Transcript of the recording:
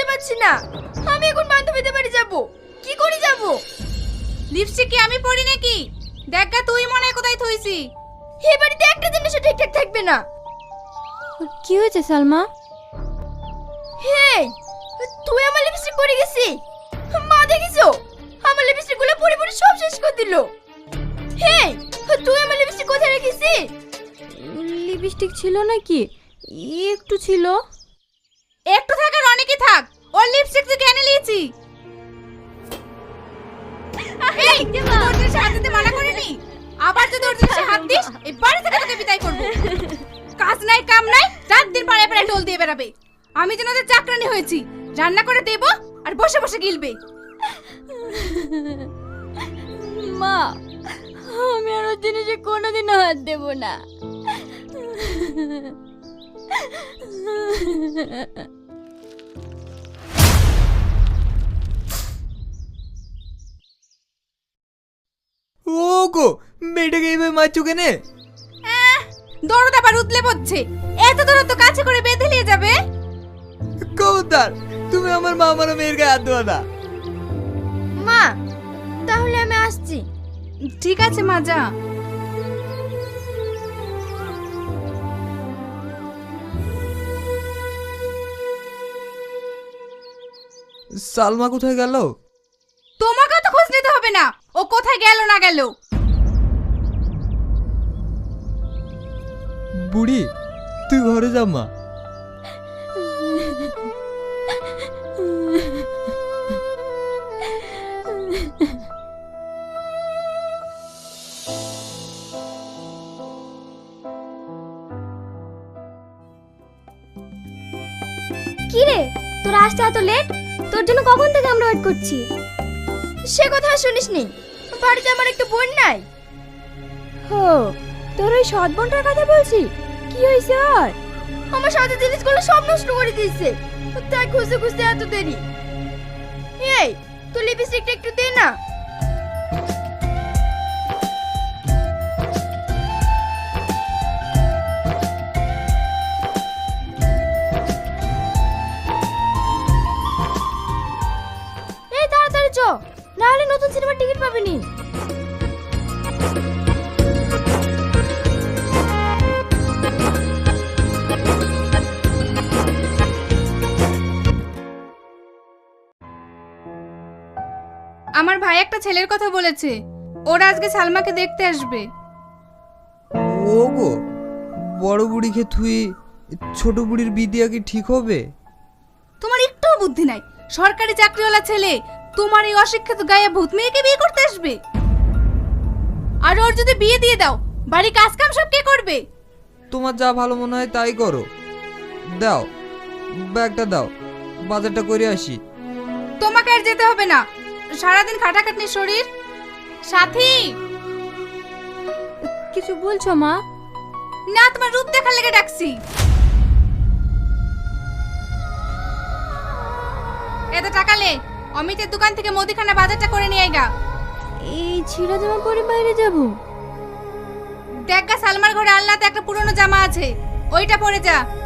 না। আমি এখন বান্ধবীদের বাড়ি যাব। কি করে যাব? লিপস্টিক কি আমি পরি নাকি? দেখ তুই মনে কোথায় থইছি। এই বাড়িতে একটা জিনিসও ঠিকঠাক থাকবে না। কি হয়েছে সালমা? হে তুই আমার লিপস্টিক পরে গেছি। মা দেখিছো? আমার লিপস্টিকগুলো পরে পরে সব শেষ করে দিল। হে তুই আমার লিপস্টিক কোথায় রেখেছি? লিপস্টিক ছিল নাকি? একটু ছিল। একটু থাকার অনেকই থাক। ওর লিপস্টিক তুই কেন নিয়েছি। এই তোর জিনিসে হাত দিতে মানা করিনি। আবার যদি ওর জিনিসে হাত দিস, এই বাড়ি থেকে তোকে বিদায় করব। কাজ নাই, কাম নাই রাত দিন পাড়ায় পাড়ায় টোল দিয়ে বেড়াবে। আমি যেন ওদের চাকরানি হয়েছি, রান্না করে দেব আর বসে বসে গিলবে। মা, আমি আর ওর জিনিসে কোনোদিনও হাত দেব না। ও গো মেয়েটাকে এইভাবে মারছো কেনে? দরদ আবার উতলে পড়ছে। এত দূরত্ব কাছে করে বেঁধে নিয়ে যাবে। কবুতর তুমি আমার মা আমার মেয়ের গায়ে হাত দেওয়া না। মা তাহলে আমি আসছি। ঠিক আছে মা যা। সালমা কোথায় গেল? তোমাকে তো হবে না। ও কোথায় গেল না গেল? বুড়ি তুই ঘরে যা মা। কি রে তোর আসতে এত লেট তোর জন্য কখন থেকে আমরা ওয়েট করছি? সে কথা শুনিস নি বাড়িতে আমার একটু বোন নাই। হো তোর ওই সৎ বোনটার কথা বলছি? কি হয়েছে আর? আমার সাথে জিনিসগুলো সব নষ্ট করে দিয়েছে। তাই খুঁজতে খুঁজতে এত দেরি। এই তুই লিপস্টিকটা একটু দে না। না হলে নতুন সিনেমার টিকিট পাবি নি আমার ভাই একটা ছেলের কথা বলেছে। ওরা আজকে সালমাকে দেখতে আসবে। ও গো বড় বুড়িকে থুই ছোট বুড়ির বিদিয়া কি ঠিক হবে? তোমার একটুও বুদ্ধি নাই। সরকারি চাকরিওয়ালা ছেলে তোমার এই অশিক্ষিত গায়ে ভূত মেয়েকে বিয়ে করতে আসবে? আর ওর যদি বিয়ে দিয়ে দাও বাড়ি কাজ কাম সব কে করবে? তোমার যা ভালো মনে হয় তাই করো। দাও ব্যাগটা দাও বাজারটা করে আসি। তোমাকে আর যেতে হবে না। সারাদিন খাটাখাটনি শরীর। সাথী! কিছু বলছো মা? না তোমার রূপ দেখার লেগে ডাকছি। এত টাকালে অমিতের দোকান থেকে মুদিখানা বাজারটা করে নিয়ে আইগা। এই ছিঁড়া জামা পরে বাইরে যাব। দেখ গা সালমার ঘরে আল্লাহতে একটা পুরনো জামা আছে। ওইটা পরে যা।